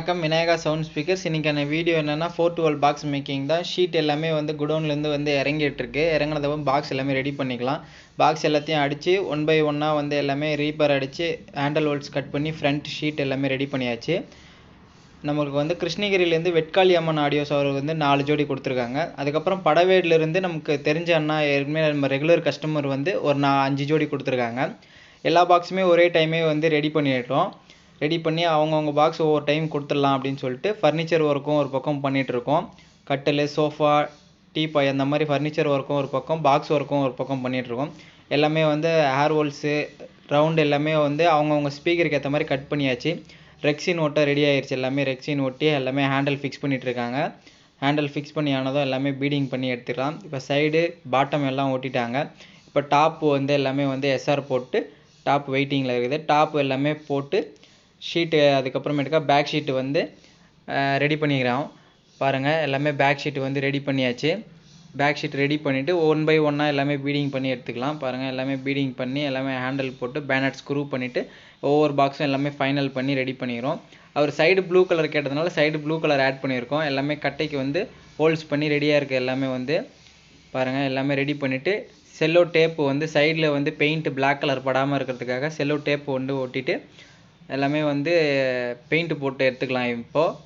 வணக்கம். Vinayaka sound speakers இன்றைக்கான video என்னென்னா ஃபோர் டுவெல் பாக்ஸ் மேக்கிங் தான். ஷீட் எல்லாமே வந்து குடோன்லேருந்து வந்து இறங்கிட்டுருக்கு. இறங்கினதப்போ பாக்ஸ் எல்லாமே ரெடி பண்ணிக்கலாம். பாக்ஸ் எல்லாத்தையும் அடித்து ஒன் பை ஒன்னாக வந்து எல்லாமே ரீப்பர் அடித்து ஹேண்டல் ஹோல்ஸ் கட் பண்ணி ஃப்ரண்ட் ஷீட் எல்லாமே ரெடி பண்ணியாச்சு. நம்மளுக்கு வந்து கிருஷ்ணகிரியிலேருந்து வெட்காளி அம்மன் ஆடியோஸ் அவர் வந்து நாலு ஜோடி கொடுத்துருக்காங்க. அதுக்கப்புறம் படவேடிலேருந்து நமக்கு தெரிஞ்ச அண்ணா ஏற்கனவே நம்ம ரெகுலர் கஸ்டமர் வந்து ஒரு நான் அஞ்சு ஜோடி கொடுத்துருக்காங்க. எல்லா பாக்ஸுமே ஒரே டைமே வந்து ரெடி பண்ணிட்டோம். ரெடி பண்ணி அவங்கவுங்க பாக்ஸ் ஒவ்வொரு டைம் கொடுத்துடலாம் அப்படின்னு சொல்லிட்டு ஃபர்னிச்சர் ஒர்க்கும் ஒரு பக்கம் பண்ணிகிட்ருக்கோம் கட்டில் சோஃபா டீபாய் அந்த மாதிரி ஃபர்னிச்சர் ஒர்க்கும் ஒரு பக்கம் பாக்ஸ் ஒர்க்கும் ஒரு பக்கம் பண்ணிகிட்ருக்கோம் எல்லாமே வந்து ஹேர் ஹோல்ஸு ரவுண்டு எல்லாமே வந்து அவங்கவுங்க ஸ்பீக்கருக்கு ஏற்ற மாதிரி கட் பண்ணியாச்சு. ரெக்ஸின் ஓட்ட ரெடி ஆயிடுச்சு எல்லாமே ரெக்ஸின் ஒட்டி எல்லாமே ஹேண்டில் ஃபிக்ஸ் பண்ணிகிட்ருக்காங்க ஹேண்டில் ஃபிக்ஸ் பண்ணி ஆனதும் எல்லாமே பீடிங் பண்ணி எடுத்துக்கலாம் இப்போ சைடு பாட்டம் எல்லாம் ஓட்டிட்டாங்க இப்போ டாப் வந்து எல்லாமே வந்து எஸ்ஆர் போட்டு டாப் வெயிட்டிங்கில் இருக்குது. டாப் எல்லாமே போட்டு ஷீட்டு அதுக்கப்புறமேட்டுக்கா பேக் ஷீட்டு வந்து ரெடி பண்ணிக்கிறோம் பாருங்கள் எல்லாமே பேக் ஷீட்டு வந்து ரெடி பண்ணியாச்சு. பேக் ஷீட் ரெடி பண்ணிவிட்டு ஒன் பை ஒன்னாக எல்லாமே பீடிங் பண்ணி எடுத்துக்கலாம். பாருங்கள் எல்லாமே பீடிங் பண்ணி எல்லாமே ஹேண்டில் போட்டு பேனட் ஸ்க்ரூ பண்ணிவிட்டு ஒவ்வொரு பாக்ஸும் எல்லாமே ஃபைனல் பண்ணி ரெடி பண்ணிக்கிறோம். அவர் சைடு ப்ளூ கலர் கேட்டதுனால சைடு ப்ளூ கலர் ஆட் பண்ணியிருக்கோம். எல்லாமே கட்டைக்கு வந்து ஹோல்ஸ் பண்ணி ரெடியாக இருக்குது எல்லாமே வந்து பாருங்கள் எல்லாமே ரெடி பண்ணிவிட்டு செல்லோ டேப்பு வந்து சைடில் வந்து பெயிண்ட் பிளாக் கலர் படாமல் இருக்கிறதுக்காக செல்லோ டேப்பு வந்து ஒட்டிட்டு எல்லாமே வந்து பெயிண்ட் போட்டு எடுத்துக்கலாம் இப்போது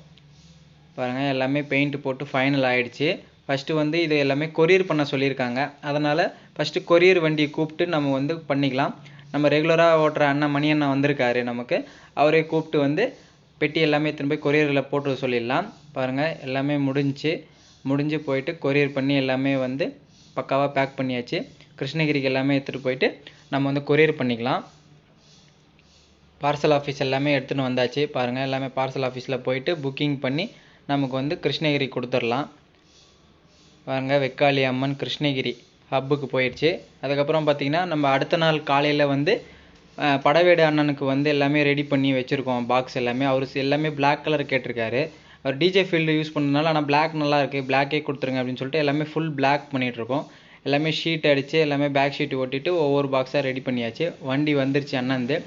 பாருங்கள் எல்லாமே பெயிண்ட் போட்டு ஃபைனல் ஆகிடுச்சி ஃபஸ்ட்டு வந்து இது எல்லாமே கொரியர் பண்ண சொல்லியிருக்காங்க. அதனால் ஃபஸ்ட்டு கொரியர் வண்டியை கூப்பிட்டு நம்ம வந்து பண்ணிக்கலாம். நம்ம ரெகுலராக ஓட்டுற அண்ணன் மணி அண்ணன் வந்திருக்காரு நமக்கு. அவரே கூப்பிட்டு வந்து பெட்டி எல்லாமே திரும்ப போய் கொரியரில் போட்டு சொல்லிடலாம். பாருங்கள் எல்லாமே முடிஞ்சு முடிஞ்சு போயிட்டு கொரியர் பண்ணி எல்லாமே வந்து பக்காவாக பேக் பண்ணியாச்சு. கிருஷ்ணகிரிக்கு எல்லாமே எடுத்துகிட்டு போயிட்டு நம்ம வந்து கொரியர் பண்ணிக்கலாம். பார்சல் ஆஃபீஸ் எல்லாமே எடுத்துகிட்டு வந்தாச்சு. பாருங்கள் எல்லாமே பார்சல் ஆஃபீஸில் போயிட்டு புக்கிங் பண்ணி நமக்கு வந்து கிருஷ்ணகிரி கொடுத்துடலாம். பாருங்கள் வெக்காளி அம்மன் கிருஷ்ணகிரி ஹப்புக்கு போயிடுச்சு. அதுக்கப்புறம் பார்த்திங்கன்னா நம்ம அடுத்த நாள் காலையில் வந்து படவேடு அண்ணனுக்கு வந்து எல்லாமே ரெடி பண்ணி வச்சுருக்கோம். பாக்ஸ் எல்லாமே. அவர் எல்லாமே பிளாக் கலர் கேட்டிருக்காரு. அவர் டிஜே ஃபீல்டு யூஸ் பண்ணதுனால ஆனால் பிளாக் நல்லா இருக்குது பிளாக்கே கொடுத்துருங்க அப்படின்னு சொல்லிட்டு எல்லாமே ஃபுல் பிளாக் பண்ணிகிட்ருக்கோம் எல்லாமே ஷீட் அடித்து எல்லாமே பேக் ஷீட் ஒட்டிட்டு ஒவ்வொரு பாக்ஸாக ரெடி பண்ணியாச்சு. வண்டி வந்துருச்சு அண்ணந்து.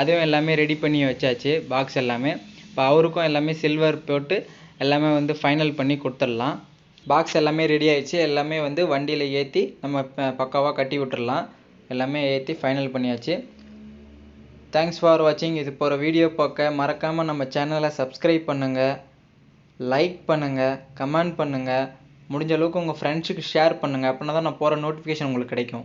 அதுவும் எல்லாமே ரெடி பண்ணி வச்சாச்சு பாக்ஸ் எல்லாமே. இப்போ அவருக்கும் எல்லாமே சில்வர் போட்டு எல்லாமே வந்து ஃபைனல் பண்ணி கொடுத்துடலாம். பாக்ஸ் எல்லாமே ரெடி ஆயிடுச்சு. எல்லாமே வந்து வண்டியில் ஏற்றி நம்ம பக்காவாக கட்டி விட்டுடலாம். எல்லாமே ஏற்றி ஃபைனல் பண்ணியாச்சு. தேங்க்ஸ் ஃபார் வாட்சிங் இது போகிற வீடியோ பார்க்க மறக்காமல் நம்ம சேனலை சப்ஸ்கிரைப் பண்ணுங்கள் லைக் பண்ணுங்கள் கமெண்ட் பண்ணுங்கள் முடிஞ்ச அளவுக்கு உங்கள் ஃப்ரெண்ட்ஸுக்கு ஷேர் பண்ணுங்கள் அப்படின்னா தான் நான் போகிற நோட்டிஃபிகேஷன் உங்களுக்கு கிடைக்கும்.